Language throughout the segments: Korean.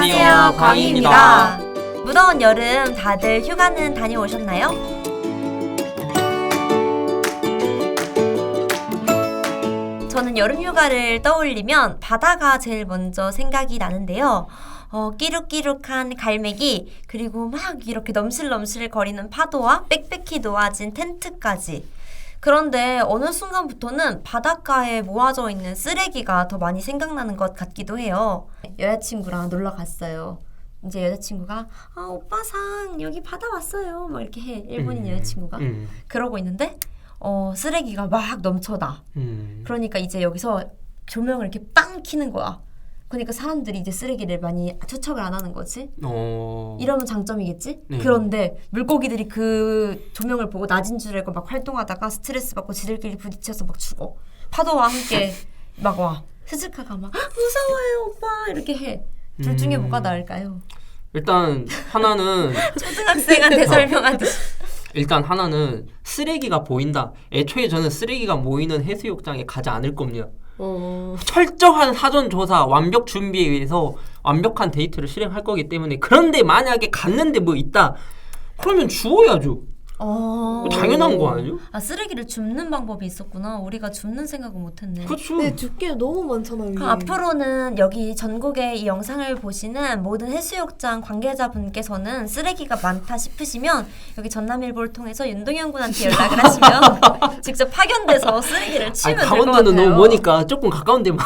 안녕하세요, 광희입니다. 무더운 여름 다들 휴가는 다녀오셨나요? 저는 여름 휴가를 떠올리면 바다가 제일 먼저 생각이 나는데요. 어, 끼룩끼룩한 갈매기, 그리고 막 이렇게 넘실넘실 거리는 파도와 빽빽히 놓아진 텐트까지. 그런데 어느 순간부터는 바닷가에 모아져 있는 쓰레기가 더 많이 생각나는 것 같기도 해요. 여자친구랑 놀러 갔어요. 이제 여자친구가 아 오빠상 여기 바다 왔어요. 막 이렇게 해 일본인 음, 여자친구가 음, 그러고 있는데 어 쓰레기가 막 넘쳐나. 음. 그러니까 이제 여기서 조명을 이렇게 빵 키는 거야. 그러니까 사람들이 이제 쓰레기를 많이 투척을 안 하는 거지. 어. 이러면 장점이겠지? 네. 그런데 물고기들이 그 조명을 보고 낮은 줄 알고 막 활동하다가 스트레스 받고 지들끼리 부딪혀서 막 죽어. 파도와 함께 막 와. 스즈카가 막 "헉, 무서워요 오빠 이렇게 해. 둘 중에 음. 뭐가 나을까요? 일단 하나는 초등학생한테 설명하듯이. 일단 하나는 쓰레기가 보인다. 애초에 저는 쓰레기가 모이는 해수욕장에 가지 않을 겁니다. 어. 철저한 사전 조사, 완벽 준비에 의해서 완벽한 데이트를 실행할 거기 때문에 그런데 만약에 갔는데 뭐 있다. 그러면 주워야죠. 어. 당연한 거 아니에요? 아 쓰레기를 줍는 방법이 있었구나. 우리가 줍는 생각은 못했네. 그렇죠. 네, 두께 너무 많잖아요. 그럼 앞으로는 여기 전국의 이 영상을 보시는 모든 해수욕장 관계자분께서는 쓰레기가 많다 싶으시면 여기 전남일보를 통해서 윤동현 군한테 연락을 하시면 직접 파견돼서 쓰레기를 치우면 될것 강원도는 같아요. 너무 머니까 조금 가까운 데만.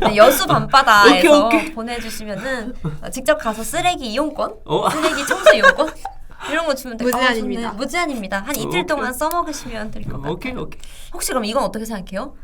네, 여수 밤바다에서 오케이, 오케이. 보내주시면은 어, 직접 가서 쓰레기 이용권, 어. 쓰레기 청소 이용권 이런 거 주면 돼요. 무제한입니다. 아. 무제한입니다. 한 이틀 오케이. 동안 써먹으시면 될 것 같아요. 오케이 오케이. 혹시 그럼 이건 어떻게 생각해요?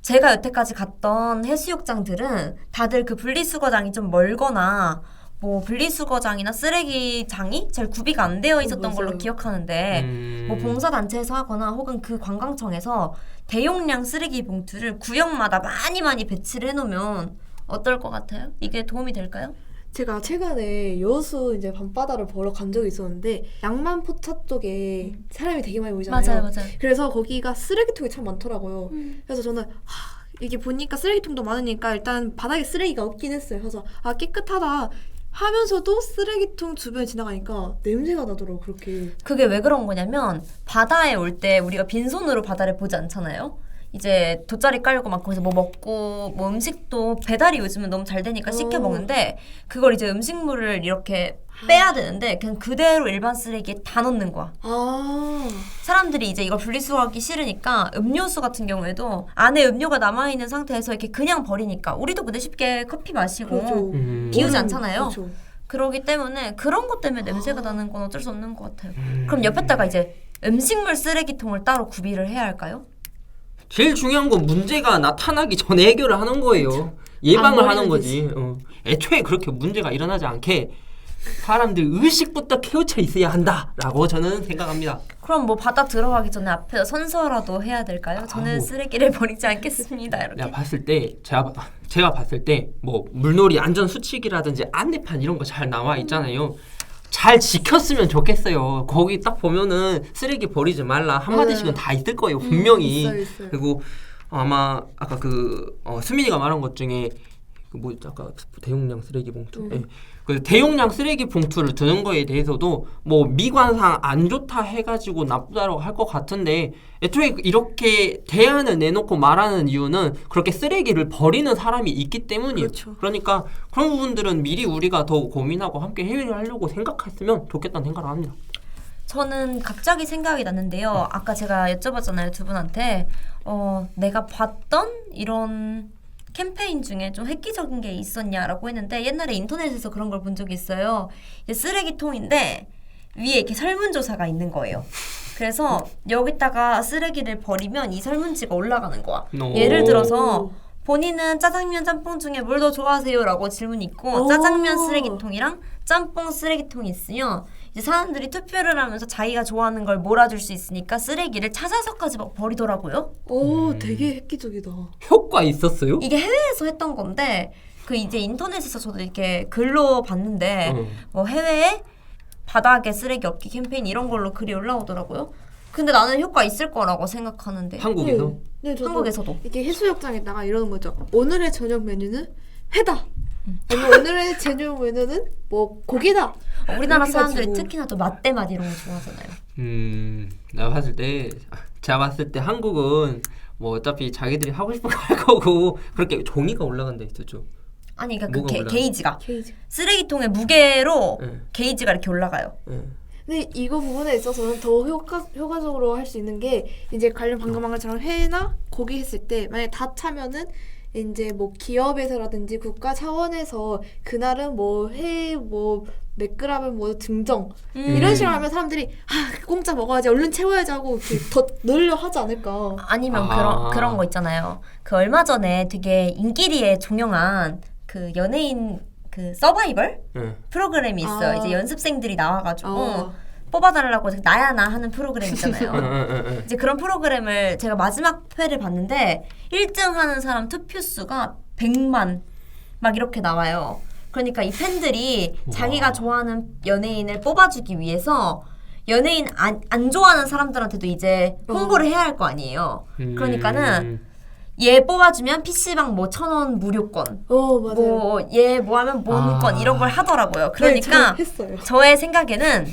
제가 여태까지 갔던 해수욕장들은 다들 그 분리수거장이 좀 멀거나 뭐 분리수거장이나 쓰레기장이 잘 구비가 안 되어 있었던 맞아요. 걸로 기억하는데 음. 뭐 봉사단체에서 하거나 혹은 그 관광청에서 대용량 쓰레기 봉투를 구역마다 많이 많이 배치를 해놓으면 어떨 것 같아요? 이게 도움이 될까요? 제가 최근에 여수 이제 밤바다를 보러 간 적이 있었는데 양만포차 쪽에 사람이 되게 많이 모이잖아요. 맞아요, 맞아요. 그래서 거기가 쓰레기통이 참 많더라고요. 그래서 저는 하, 이게 보니까 쓰레기통도 많으니까 일단 바닥에 쓰레기가 없긴 했어요. 그래서 아 깨끗하다 하면서도 쓰레기통 주변에 지나가니까 냄새가 나더라고 그렇게. 그게 왜 그런 거냐면 바다에 올 때 우리가 빈손으로 바다를 보지 않잖아요. 이제 돗자리 깔고 막 거기서 뭐 먹고 뭐 음식도 배달이 요즘은 너무 잘 되니까 시켜 어. 먹는데 그걸 이제 음식물을 이렇게 빼야 되는데 그냥 그대로 일반 쓰레기에 다 넣는 거야. 아 사람들이 이제 이걸 분리수거하기 싫으니까 음료수 같은 경우에도 안에 음료가 남아 있는 상태에서 이렇게 그냥 버리니까 우리도 근데 쉽게 커피 마시고 그렇죠. 음. 비우지 음, 않잖아요. 그렇죠. 그러기 때문에 그런 것 때문에 냄새가 나는 건 어쩔 수 없는 것 같아요. 음. 그럼 옆에다가 이제 음식물 쓰레기통을 따로 구비를 해야 할까요? 제일 중요한 건 문제가 나타나기 전에 해결을 하는 거예요. 예방을 안 하는 거지. 어. 애초에 그렇게 문제가 일어나지 않게 사람들 의식부터 깨우쳐 있어야 한다라고 저는 생각합니다. 그럼 뭐 바닥 들어가기 전에 앞에서 선서라도 해야 될까요? 저는 아우. 쓰레기를 버리지 않겠습니다. 이렇게. 내가 봤을 때 제가 봐- 제가 봤을 때 뭐 물놀이 안전 수칙이라든지 안내판 이런 거 잘 나와 있잖아요. 잘 지켰으면 좋겠어요. 거기 딱 보면은 쓰레기 버리지 말라 한 마디씩은 네. 다 있을 거예요. 분명히. 있어요, 있어요. 그리고 아마 아까 그 어, 수민이가 말한 것 중에 그뭐 아까 대용량 쓰레기 봉투. 음. 예. 그 대용량 쓰레기 봉투를 드는 거에 대해서도 뭐 미관상 안 좋다 해가지고 나쁘다고 할 것 같은데 애초에 이렇게 대안을 내놓고 말하는 이유는 그렇게 쓰레기를 버리는 사람이 있기 때문이에요. 그렇죠. 러니까 그런 부분들은 미리 우리가 더 고민하고 함께 해결 하려고 생각했으면 좋겠다는 생각을 합니다. 저는 갑자기 생각이 났는데요. 아까 제가 여쭤봤잖아요 두 분한테 어, 내가 봤던 이런 캠페인 중에 좀 획기적인 게 있었냐라고 했는데 옛날에 인터넷에서 그런 걸 본 적이 있어요. 이제 쓰레기통인데 위에 이렇게 설문조사가 있는 거예요. 그래서 여기다가 쓰레기를 버리면 이 설문지가 올라가는 거야. 오. 예를 들어서 본인은 짜장면 짬뽕 중에 뭘 더 좋아하세요?라고 질문이 있고 오. 짜장면 쓰레기통이랑 짬뽕 쓰레기통이 있으면 이제 사람들이 투표를 하면서 자기가 좋아하는 걸 몰아줄 수 있으니까 쓰레기를 찾아서까지 막 버리더라고요. 오 음. 되게 획기적이다. 효과 있었어요? 이게 해외에서 했던 건데 그 이제 인터넷에서 저도 이렇게 글로 봤는데 어. 뭐 해외에 바닥에 쓰레기 없기 캠페인 이런 걸로 글이 올라오더라고요. 근데 나는 효과 있을 거라고 생각하는데 한국에서 네, 네 저도 한국에서도 이렇게 해수욕장에다가 이러는 거죠. 오늘의 저녁 메뉴는 회다. 아니면 오늘의 제뉴 메뉴는 뭐 고기다. 어, 우리나라 이렇게 사람들이 가지고. 특히나 또 맛대맛 이런 거 좋아하잖아요. 음, 내가 봤을 때 제가 봤을 때 한국은 뭐 어차피 자기들이 하고 싶은 거 할 거고 그렇게 종이가 올라간다 했었죠. 아니 그러니까 그 뭐가 게, 올라가요? 게이지가 게이지. 쓰레기통의 무게로 네. 게이지가 이렇게 올라가요. 예. 근데 이거 부분에 있어서는 더 효과, 효과적으로 할 수 있는 게 이제 관련 방금 한 것처럼 회나 고기 했을 때 만약에 다 차면은 이제 뭐 기업에서라든지 국가 차원에서 그날은 뭐회뭐몇 그램을 뭐 증정 음. 이런 식으로 하면 사람들이 아 공짜 먹어야지 얼른 채워야지 하고 이렇게 더 늘려 하지 않을까 아니면 아. 그런 그런 거 있잖아요. 그 얼마 전에 되게 인기리에 종영한 그 연예인 그 서바이벌 예. 프로그램이 있어요. 아. 이제 연습생들이 나와가지고 어. 뽑아달라고 나야 나 하는 프로그램 예, 있잖아요. 예, 예, 예. 이제 그런 프로그램을 제가 마지막 회를 봤는데 1등 하는 사람 투표 수가 100만 막 이렇게 나와요. 그러니까 이 팬들이 자기가 좋아하는 연예인을 뽑아주기 위해서 연예인 안, 안 좋아하는 사람들한테도 이제 홍보를 해야 할 거 아니에요. 음. 그러니까는 얘 뽑아주면 PC방 뭐 천 원 무료권, 어 맞아요 뭐 얘 뭐 하면 모음권 아. 이런 걸 하더라고요. 네, 그러니까 저 했어요 저의 생각에는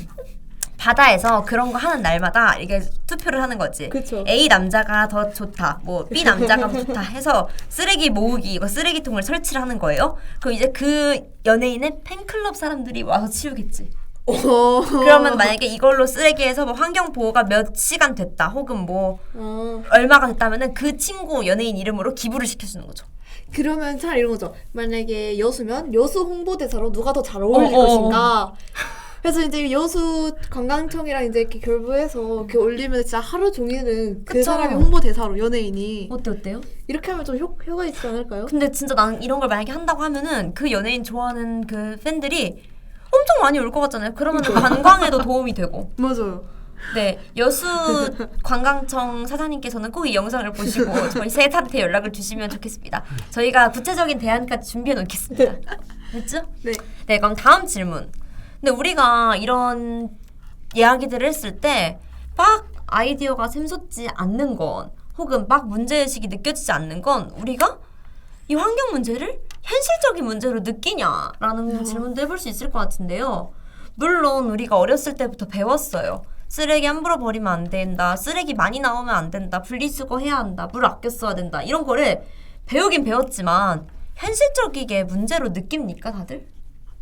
바다에서 그런 거 하는 날마다 이게 투표를 하는 거지. 그쵸. A 남자가 더 좋다, 뭐 B 남자가 더 좋다 해서 쓰레기 모으기 이거 쓰레기통을 설치를 하는 거예요. 그럼 이제 그 연예인의 팬클럽 사람들이 와서 치우겠지. 어. 그러면 만약에 이걸로 쓰레기에서 뭐 환경 보호가 몇 시간 됐다, 혹은 뭐 어. 얼마가 됐다면은 그 친구 연예인 이름으로 기부를 시켜주는 거죠. 그러면 차라리 이런 거죠. 만약에 여수면 여수 홍보대사로 누가 더 잘 어울릴 어, 어, 것인가. 그래서 이제 여수 관광청이랑 이제 이렇게 결부해서 이렇게 올리면 진짜 하루 종일은 그 그쵸. 사람이 홍보 대사로 연예인이 어때 어때요? 이렇게 하면 좀 효, 효과 있지 않을까요? 근데 진짜 나는 이런 걸 만약에 한다고 하면은 그 연예인 좋아하는 그 팬들이 엄청 많이 올 것 같잖아요. 그러면 관광에도 도움이 되고. 맞아요. 네, 여수 관광청 사장님께서는 꼭 이 영상을 보시고 저희 셋한테 연락을 주시면 좋겠습니다. 저희가 구체적인 대안까지 준비해 놓겠습니다. 됐죠? 네. 네, 그럼 다음 질문. 근데 우리가 이런 이야기들을 했을 때 막 아이디어가 샘솟지 않는 건 혹은 막 문제의식이 느껴지지 않는 건 우리가 이 환경 문제를 현실적인 문제로 느끼냐라는 질문도 해볼 수 있을 것 같은데요. 물론 우리가 어렸을 때부터 배웠어요. 쓰레기 함부로 버리면 안 된다. 쓰레기 많이 나오면 안 된다. 분리수거 해야 한다. 물 아껴 써야 된다. 이런 거를 배우긴 배웠지만 현실적이게 문제로 느낍니까 다들?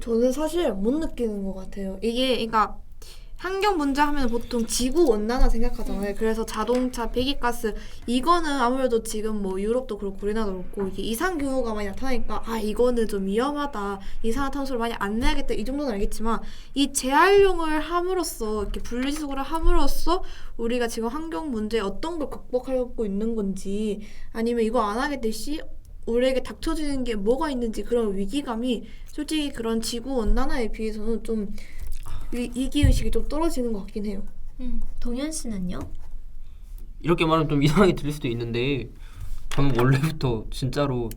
저는 사실 못 느끼는 것 같아요. 이게 그러니까 환경 문제 하면 보통 지구 온난화 생각하잖아요. 그래서 자동차 배기가스 이거는 아무래도 지금 뭐 유럽도 그렇고 우리나라도 그렇고 이게 이상 기후가 많이 나타나니까 아 이거는 좀 위험하다 이산화탄소를 많이 안 내야겠다 이 정도는 알겠지만 이 재활용을 함으로써 이렇게 분리수거를 함으로써 우리가 지금 환경 문제에 어떤 걸 극복하고 있는 건지 아니면 이거 안 하게 될시 우리에게 닥쳐지는 게 뭐가 있는지 그런 위기감이 솔직히 그런 지구 온난화에 비해서는 좀 위, 위기 의식이 좀 떨어지는 것 같긴 해요. 음, 동현 씨는요? 이렇게 말하면 좀 이상하게 들릴 수도 있는데 저는 원래부터 진짜로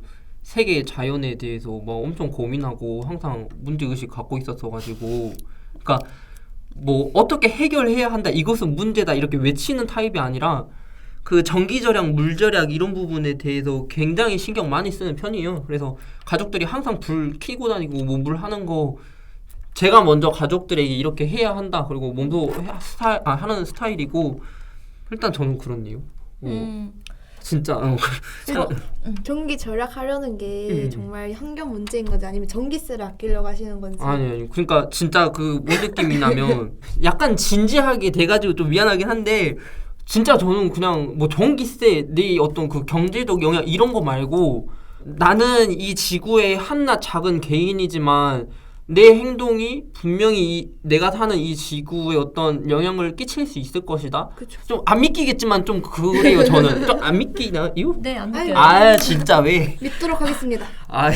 세계 자연에 대해서 막 엄청 고민하고 항상 문제 의식 갖고 있었어 가지고 그러니까 뭐 어떻게 해결해야 한다 이것은 문제다 이렇게 외치는 타입이 아니라 그 전기 절약, 물 절약 이런 부분에 대해서 굉장히 신경 많이 쓰는 편이에요. 그래서 가족들이 항상 불 켜고 다니고 뭐 물 하는 거 제가 먼저 가족들에게 이렇게 해야 한다. 그리고 몸도 해- 스타, 아, 하는 스타일이고 일단 저는 그렇네요. 어, 음, 진짜 어. 그래서 전기 절약하려는 게 음. 정말 환경 문제인 건지 아니면 전기세를 아끼려고 하시는 건지. 아니 아니 그러니까 진짜 그 뭔 느낌이냐면 약간 진지하게 돼가지고 좀 미안하긴 한데 진짜 저는 그냥 뭐 전기세 내 어떤 그 경제적 영향 이런 거 말고 나는 이 지구의 한낱 작은 개인이지만 내 행동이 분명히 이, 내가 사는 이 지구에 어떤 영향을 끼칠 수 있을 것이다. 그쵸. 좀안 믿기겠지만 좀 그래요 저는 좀 안 믿기나 요? 네, 안 아유, 느껴요. 아 진짜 왜? 믿도록 하겠습니다. 아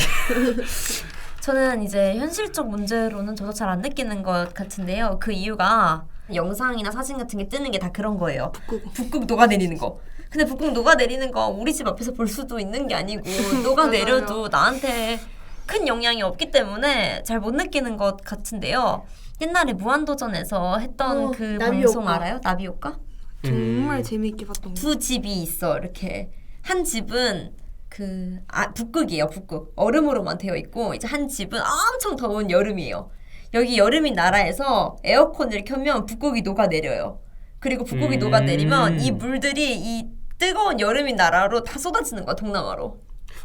저는 이제 현실적 문제로는 저도 잘 안 느끼는 것 같은데요. 그 이유가 영상이나 사진 같은 게 뜨는 게 다 그런 거예요. 북극. 북극 녹아내리는 거. 근데 북극 녹아내리는 거 우리 집 앞에서 볼 수도 있는 게 아니고 녹아내려도 나한테 큰 영향이 없기 때문에 잘 못 느끼는 것 같은데요. 옛날에 무한도전에서 했던 어, 그 나비 방송. 알아요? 나비 효과? 정말 음. 재미있게 봤던 거. 두 집이 있어 이렇게 한 집은 그 아, 북극이에요, 북극. 얼음으로만 되어 있고 이제 한 집은 엄청 더운 여름이에요. 여기 여름인 나라에서 에어컨을 켜면 북극이 녹아내려요. 그리고 북극이 음. 녹아내리면 이 물들이 이 뜨거운 여름인 나라로 다 쏟아지는 거야, 동남아로.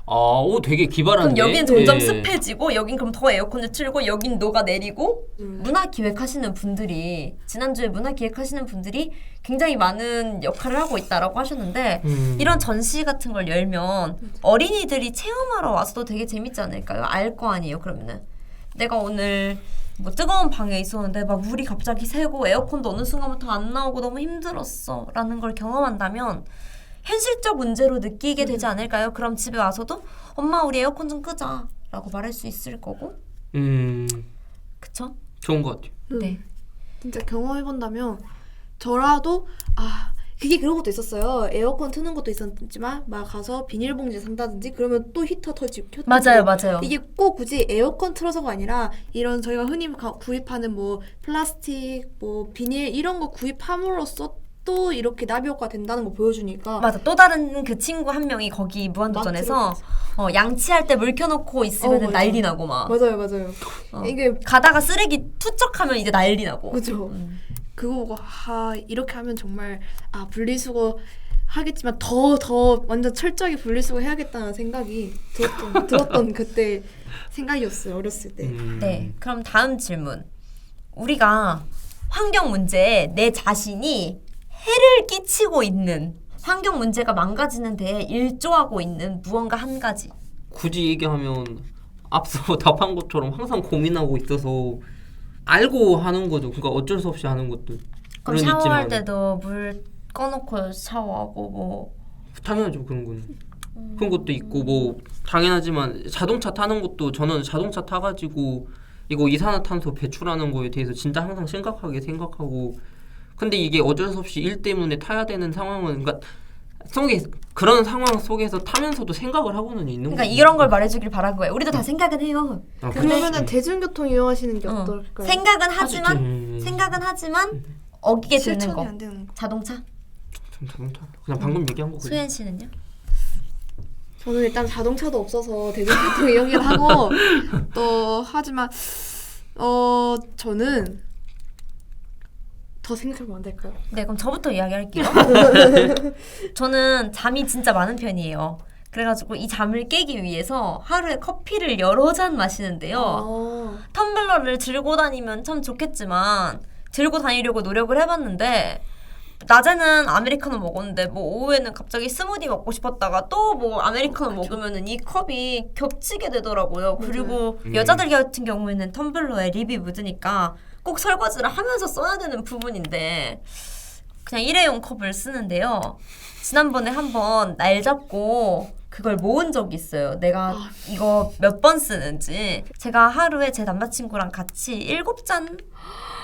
아, 오 되게 기발한데. 그럼 여긴 점점 예. 습해지고 여긴 그럼 더 에어컨을 틀고 여긴 녹아내리고 음. 문화 기획하시는 분들이 지난주에 문화 기획하시는 분들이 굉장히 많은 역할을 하고 있다라고 하셨는데 음. 이런 전시 같은 걸 열면 어린이들이 체험하러 와서도 되게 재밌지 않을까요? 알 거 아니에요 그러면은 내가 오늘 뭐 뜨거운 방에 있었는데 막 물이 갑자기 새고 에어컨도 어느 순간부터 안 나오고 너무 힘들었어 라는 걸 경험한다면 현실적 문제로 느끼게 되지 않을까요? 그럼 집에 와서도 엄마 우리 에어컨 좀 끄자 라고 말할 수 있을 거고 음. 그쵸? 좋은 것 같아요. 음. 네. 진짜 경험해본다면 저라도 아 그게 그런 것도 있었어요. 에어컨 트는 것도 있었지만 막 가서 비닐봉지 산다든지 그러면 또 히터 터지고 켰 맞아요 맞아요 이게 꼭 굳이 에어컨 틀어서가 아니라 이런 저희가 흔히 가- 구입하는 뭐 플라스틱, 뭐 비닐 이런 거 구입함으로써 또 이렇게 나비 효과 된다는 거 보여주니까 맞아 또 다른 그 친구 한 명이 거기 무한도전에서 어, 양치할 때 물 켜놓고 있으면 어, 맞아. 난리 나고 막 맞아요, 맞아요. 어. 이게 가다가 쓰레기 투척하면 이제 난리 나고 그죠. 음. 그거 보고 아 이렇게 하면 정말 아 분리수거 하겠지만 더 더 완전 철저하게 분리수거 해야겠다는 생각이 들었던 들었던 그때 생각이었어요 어렸을 때. 음. 네 그럼 다음 질문 우리가 환경 문제에 내 자신이 해를 끼치고 있는 환경 문제가 망가지는 데에 일조하고 있는 무언가 한 가지 굳이 얘기하면 앞서 답한 것처럼 항상 고민하고 있어서 알고 하는 거죠. 그러니까 어쩔 수 없이 하는 것들. 그럼 샤워할 있지만 때도 물 꺼놓고 샤워하고 뭐 당연하죠 그런 거는. 음. 그런 것도 있고 뭐 당연하지만 자동차 타는 것도 저는 자동차 타가지고 이거 이산화탄소 배출하는 거에 대해서 진짜 항상 심각하게 생각하고 근데 이게 어쩔 수 없이 일 때문에 타야 되는 상황은 그러니까 속에 그런 상황 속에서 타면서도 생각을 하고는 있는 그러니까 거죠. 이런 걸 말해주길 바란 거예요 우리도 다 생각은 해요 아, 그러면은. 대중교통 이용하시는 게 어. 어떨까요? 생각은 하지. 하지만 음. 생각은 하지만 어기게 되는 실천이 거 안 되는 거. 자동차 자동차 그냥 방금 얘기한 거 그냥. 수현 씨는요? 저는 일단 자동차도 없어서 대중교통 이용을 하고 또 하지만 어 저는 더 생각해보면 안 될까요? 네 그럼 저부터 이야기할게요 저는 잠이 진짜 많은 편이에요 그래가지고 이 잠을 깨기 위해서 하루에 커피를 여러 잔 마시는데요 아, 텀블러를 들고 다니면 참 좋겠지만 들고 다니려고 노력을 해봤는데 낮에는 아메리카노 먹었는데 뭐 오후에는 갑자기 스무디 먹고 싶었다가 또 뭐 아메리카노 먹으면은 이 컵이 겹치게 되더라고요. 그리고 음. 여자들 같은 경우에는 텀블러에 립이 묻으니까 꼭 설거지를 하면서 써야 되는 부분인데 그냥 일회용 컵을 쓰는데요. 지난번에 한번 날 잡고 그걸 모은 적이 있어요. 내가 아. 이거 몇 번 쓰는지. 제가 하루에 제 남자친구랑 같이 일곱 잔,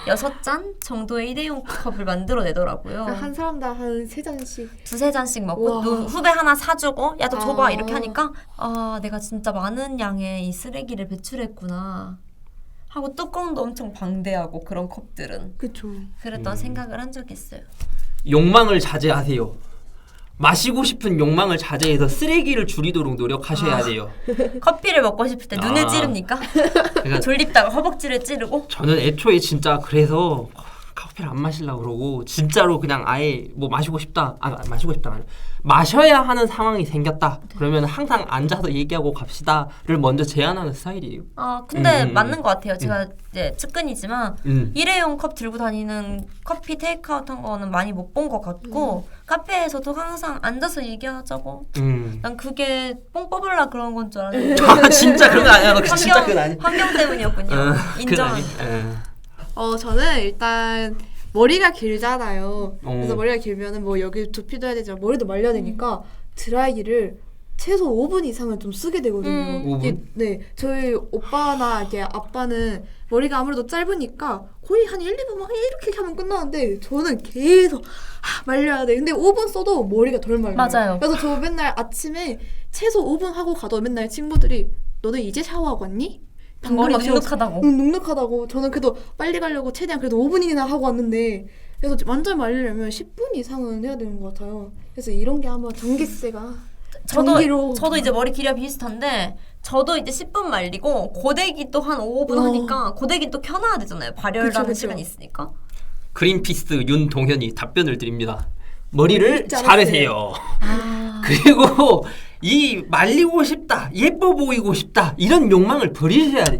여섯 잔 정도의 일회용 컵을 만들어내더라고요. 한 사람당 한 세 잔씩 두세 잔씩 먹고 우와. 또 후배 하나 사주고 야또 줘봐 아. 이렇게 하니까 아 내가 진짜 많은 양의 이 쓰레기를 배출했구나 하고 뚜껑도 엄청 방대하고 그런 컵들은 그쵸. 그랬던 음. 생각을 한 적이 있어요. 욕망을 자제하세요. 마시고 싶은 욕망을 자제해서 쓰레기를 줄이도록 노력하셔야 아. 돼요. 커피를 먹고 싶을 때 눈을 아. 찌릅니까? 그러니까 졸립다가 허벅지를 찌르고 저는 애초에 진짜 그래서 커피를 안 마시려고 그러고 진짜로 그냥 아예 뭐 마시고 싶다 아 마시고 싶다 아니라 마셔야 하는 상황이 생겼다 그러면 항상 앉아서 얘기하고 갑시다를 먼저 제안하는 스타일이에요. 아 근데 음, 음, 맞는 것 같아요. 제가 이제 측근이지만 음. 일회용 컵 들고 다니는 커피 테이크아웃 한 거는 많이 못 본 것 같고 카페에서도 항상 앉아서 얘기하자고 음. 난 그게 뽕 뽑으려 그런 건 줄 알았는데 아 진짜 그런 거 아니야. 너 진짜 그건 아니. 환경 때문이었군요. 어, 아니. 예. 어 저는 일단 머리가 길잖아요. 어. 그래서 머리가 길면은 뭐 여기 두피도 해야 되지만 머리도 말려야 되니까 드라이기를 최소 5분 이상은 좀 쓰게 되거든요. 음. 5분? 이게- 네, 저희 오빠나 이게 아빠는 머리가 아무래도 짧으니까 거의 한 1, 2분만 이렇게 하면 끝나는데 저는 계속 아, 말려야 돼. 근데 5분 써도 머리가 덜 말려요. 맞아요. 그래서 저 맨날 아침에 최소 5분 하고 가도 맨날 친구들이 너는 이제 샤워하고 왔니? 머리 막 눅눅하다고. 응, 눅눅하다고. 저는 그래도 빨리 가려고 최대한 그래도 5분이나 하고 왔는데 그래서 완전 말리려면 10분 이상은 해야 되는 것 같아요. 그래서 이런 게 아마 전기세가 저도 전기로. 저도 이제 머리 길이가 비슷한데 저도 이제 10분 말리고 고데기 또 한 5분 어. 하니까 고데기 또 켜놔야 되잖아요. 발열하는 그쵸, 그쵸. 시간이 있으니까. 그린피스 윤동현이 답변을 드립니다. 머리를 진짜 자르세요. 아. 그리고 이 말리고 싶다, 예뻐 보이고 싶다 이런 욕망을 버리셔야 돼.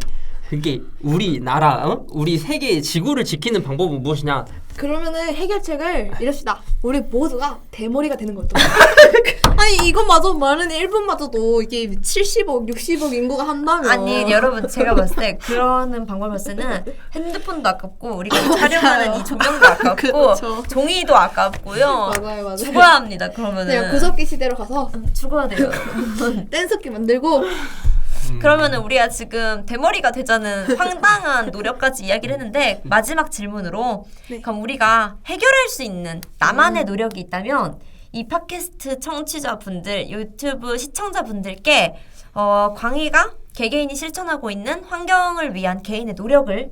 그게 우리나라, 어? 우리 세계 지구를 지키는 방법은 무엇이냐? 그러면은 해결책을 이럽시다. 우리 모두가 대머리가 되는 거죠. 아니 이것마저 말은 일본마저도 이게 70억, 60억 인구가 한다면 아니 여러분 제가 봤을 때 그러는 방법을 봤을 때는 핸드폰도 아깝고 우리가 촬영하는 이 조명도 아깝고 그렇죠. 종이도 아깝고요. 맞아요, 맞아요. 죽어야 합니다. 그러면은 그냥 구석기 시대로 가서 죽어야 돼요. 댄스기 만들고 그러면은 우리가 지금 대머리가 되자는 황당한 노력까지 이야기를 했는데 마지막 질문으로 네. 그럼 우리가 해결할 수 있는 나만의 노력이 있다면 이 팟캐스트 청취자분들, 유튜브 시청자분들께 어, 광희가 개개인이 실천하고 있는 환경을 위한 개인의 노력을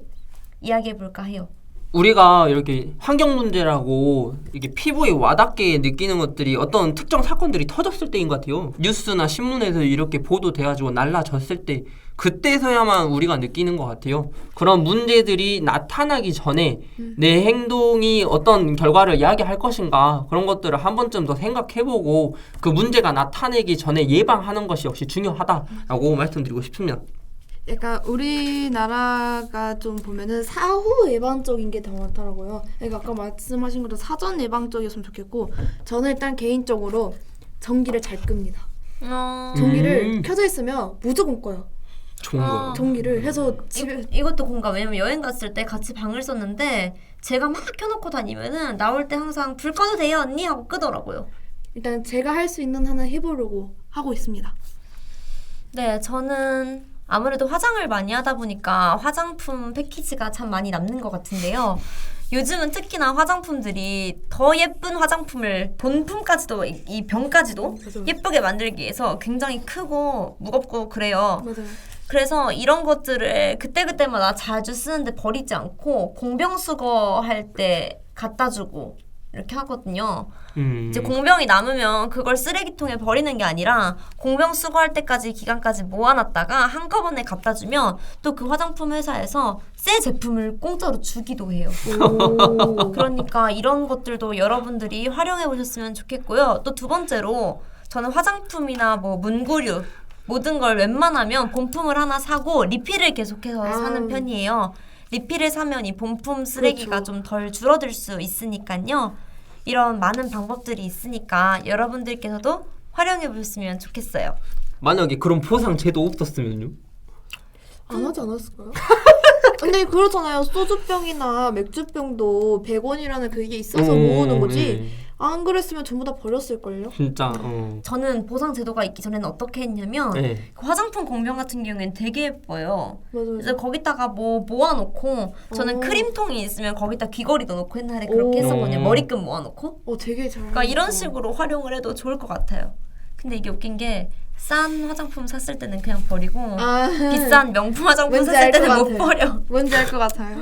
이야기해 볼까 해요. 우리가 이렇게 환경 문제라고 이게 피부에 와닿게 느끼는 것들이 어떤 특정 사건들이 터졌을 때인 것 같아요. 뉴스나 신문에서 이렇게 보도돼가지고 날라졌을 때 그때서야만 우리가 느끼는 것 같아요. 그런 문제들이 나타나기 전에 내 행동이 어떤 결과를 야기할 것인가 그런 것들을 한 번쯤 더 생각해보고 그 문제가 나타내기 전에 예방하는 것이 역시 중요하다라고 말씀드리고 싶습니다. 약간 우리나라가 좀 보면은 사후 예방적인 게 더 많더라고요. 그러니까 아까 말씀하신 것도 사전 예방적이었으면 좋겠고 저는 일단 개인적으로 전기를 잘 끕니다. 어, 전기를 음. 켜져 있으면 무조건 꺼요. 좋은 아. 거. 전기를 해서 집에 이, 이것도 공감. 왜냐면 여행 갔을 때 같이 방을 썼는데 제가 막 켜놓고 다니면은 나올 때 항상 불 꺼도 돼요 언니 하고 끄더라고요. 일단 제가 할 수 있는 하나 해보려고 하고 있습니다. 네, 저는 아무래도 화장을 많이 하다 보니까 화장품 패키지가 참 많이 남는 것 같은데요. 요즘은 특히나 화장품들이 더 예쁜 화장품을 본품까지도 이, 이 병까지도 맞아요. 예쁘게 만들기 위해서 굉장히 크고 무겁고 그래요. 맞아요. 그래서 이런 것들을 그때그때마다 자주 쓰는데 버리지 않고 공병수거 할 때 갖다 주고 이렇게 하거든요. 음. 이제 공병이 남으면 그걸 쓰레기통에 버리는 게 아니라 공병 수거할 때까지 기간까지 모아놨다가 한꺼번에 갖다 주면 또 그 화장품 회사에서 새 제품을 공짜로 주기도 해요. 오. 그러니까 이런 것들도 여러분들이 활용해 보셨으면 좋겠고요. 또 두 번째로 저는 화장품이나 뭐 문구류 모든 걸 웬만하면 본품을 하나 사고 리필을 계속해서 아. 사는 편이에요. 리필을 사면 이 본품 쓰레기가 그렇죠. 좀덜 줄어들 수 있으니까요. 이런 많은 방법들이 있으니까 여러분들께서도 활용해 보셨으면 좋겠어요. 만약에 그런 보상 제도 없었으면요? 안 하지 않았을까요? 근데 그렇잖아요. 소주병이나 맥주병도 100원이라는 그게 있어서 어, 모으는 거지. 네. 안 그랬으면 전부 다 버렸을걸요? 진짜. 어. 저는 보상 제도가 있기 전에는 어떻게 했냐면 네. 그 화장품 공병 같은 경우에는 되게 예뻐요. 맞아요. 그래서 거기다가 뭐 모아놓고 저는 어. 크림통이 있으면 거기다 귀걸이 넣어놓고 옛날에 그렇게 오. 했었거든요. 머리끈 모아놓고. 어, 되게 잘. 그러니까 이런. 식으로 활용을 해도 좋을 것 같아요. 근데 이게 웃긴 게 싼 화장품 샀을 때는 그냥 버리고 아, 비싼 명품 화장품 샀을 때는 못 같아. 버려. 뭔지 알 것 같아요.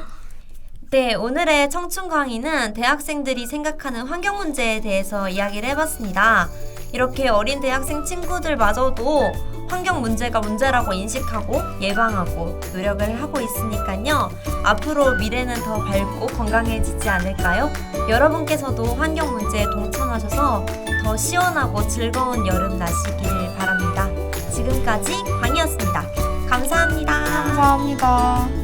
네, 오늘의 청춘 강의는 대학생들이 생각하는 환경 문제에 대해서 이야기를 해봤습니다. 이렇게 어린 대학생 친구들마저도 환경 문제가 문제라고 인식하고 예방하고 노력을 하고 있으니까요. 앞으로 미래는 더 밝고 건강해지지 않을까요? 여러분께서도 환경 문제에 동참하셔서 더 시원하고 즐거운 여름 나시길 바랍니다. 지금까지 광이었습니다. 감사합니다. 감사합니다.